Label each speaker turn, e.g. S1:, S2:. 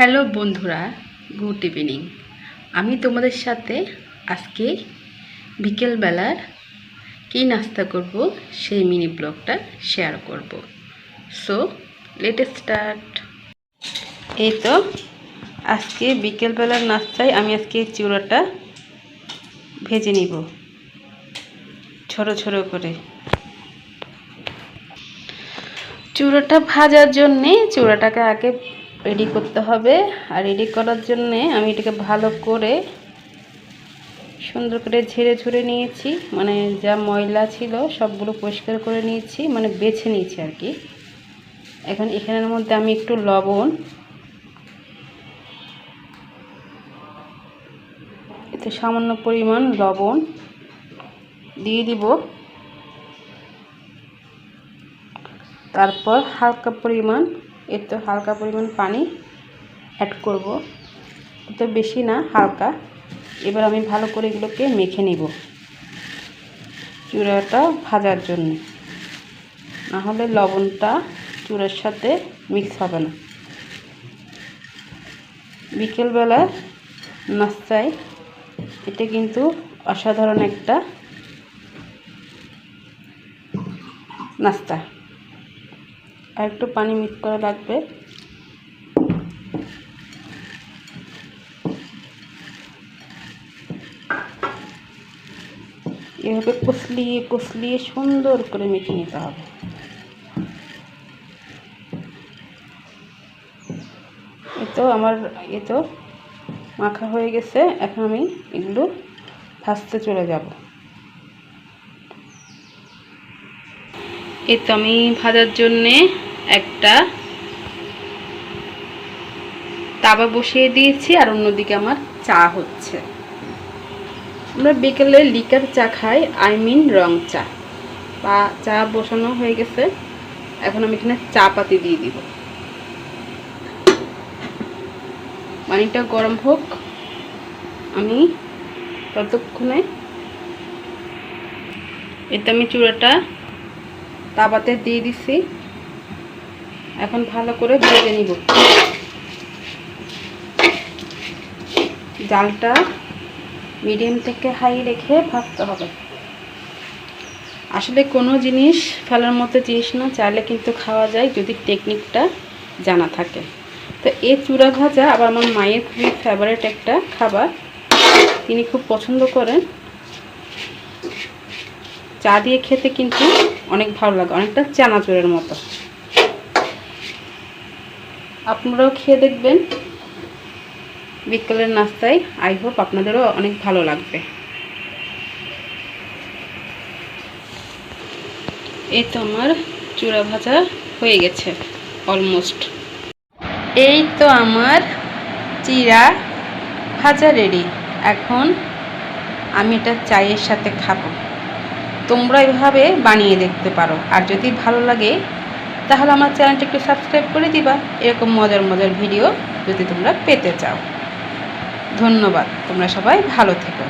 S1: Hello বন্ধুরা, good evening. আমি তোমাদের সাথে আজকে বিকেলবেলার কী নাস্তা করব সেই মিনি ব্লগটা শেয়ার করব। সো লেট স্টার্ট এই তো, আজকে বিকেলবেলার নাস্তায় আমি আজকে এই চিউড়াটা ভেজে নিব, ছোট ছোট করে। চূড়াটা ভাজার জন্যে চূড়াটাকে আগে রেডি করতে হবে। আর রেডি করার জন্যে আমি এটাকে ভালো করে সুন্দর করে ঝেড়ে ঝুড়ে নিয়েছি। মানে যা ময়লা ছিল সবগুলো পরিষ্কার করে নিয়েছি মানে বেছে নিয়েছি আর কি। এখন এখানের মধ্যে আমি একটু লবণ। এতে সামান্য পরিমাণ লবণ দিয়ে দিব। তারপর হালকা পরিমাণ এতে হালকা পরিমাণ পানি অ্যাড করব। তো বেশি না, হালকা। এবার আমি ভালো করে এগুলোকে মেখে নিব। চূড়াটা ভাজার জন্য। না হলে লবণটা চূড়ার সাথে মিক্স হবে না। বিকেলবেলা নাস্তায় এটা কিন্তু অসাধারণ একটা নাস্তা। আর একটু পানি মিক্স করা লাগবে। এভাবে কষলিয়ে কষলিয়ে সুন্দর করে মেখে নিতে হবে। এ তো আমার, এ তো মাখা হয়ে গেছে, এখন আমি এগুলো ভাজতে চলে যাব। এই তো আমি ভাজার জন্যে একটা তাবা বসিয়ে দিয়েছি আর অন্যদিকে আমার চা হচ্ছে। আমরা বিকেলে লিকার চা খাই, আই মিন রং চা। বা চা বসানো হয়ে গেছে। এখন আমি এখানে চা পাতি দিয়ে দিব। পানিটা গরম হোক, আমি ততক্ষণে এতে আমি চূড়াটা তাবাতে দিয়ে দিছি। এখন ভালো করে ভেজে নিব। জালটা মিডিয়াম থেকে হাই রেখে ভাজতে হবে। আসলে কোনো জিনিস ফেলার মতো জিনিস না, চাইলে কিন্তু খাওয়া যায় যদি টেকনিকটা জানা থাকে। তো এই চূড়া ভাজা আবার আমার মায়ের খুবই ফেভারেট একটা খাবার। তিনি খুব পছন্দ করেন। চা দিয়ে খেতে কিন্তু অনেক ভালো লাগে, অনেকটা চানাচুরের মতো। আপনারাও খেয়ে দেখবেন। বিকেলের নাস্তায় আই হোপ আপনাদেরও অনেক ভালো লাগবে। এই তো আমার চূড়া ভাজা হয়ে গেছে অলমোস্ট এই তো আমার চিরা ভাজা রেডি এখন আমি এটা চায়ের সাথে খাব। তোমরা এভাবে বানিয়ে দেখতে পারো। আর যদি ভালো লাগে তাহলে আমার চ্যানেলটা একটু সাবস্ক্রাইব করে দিবা। এরকম মজার মজার ভিডিও যদি তোমরা পেতে চাও। ধন্যবাদ। তোমরা সবাই ভালো থেকো।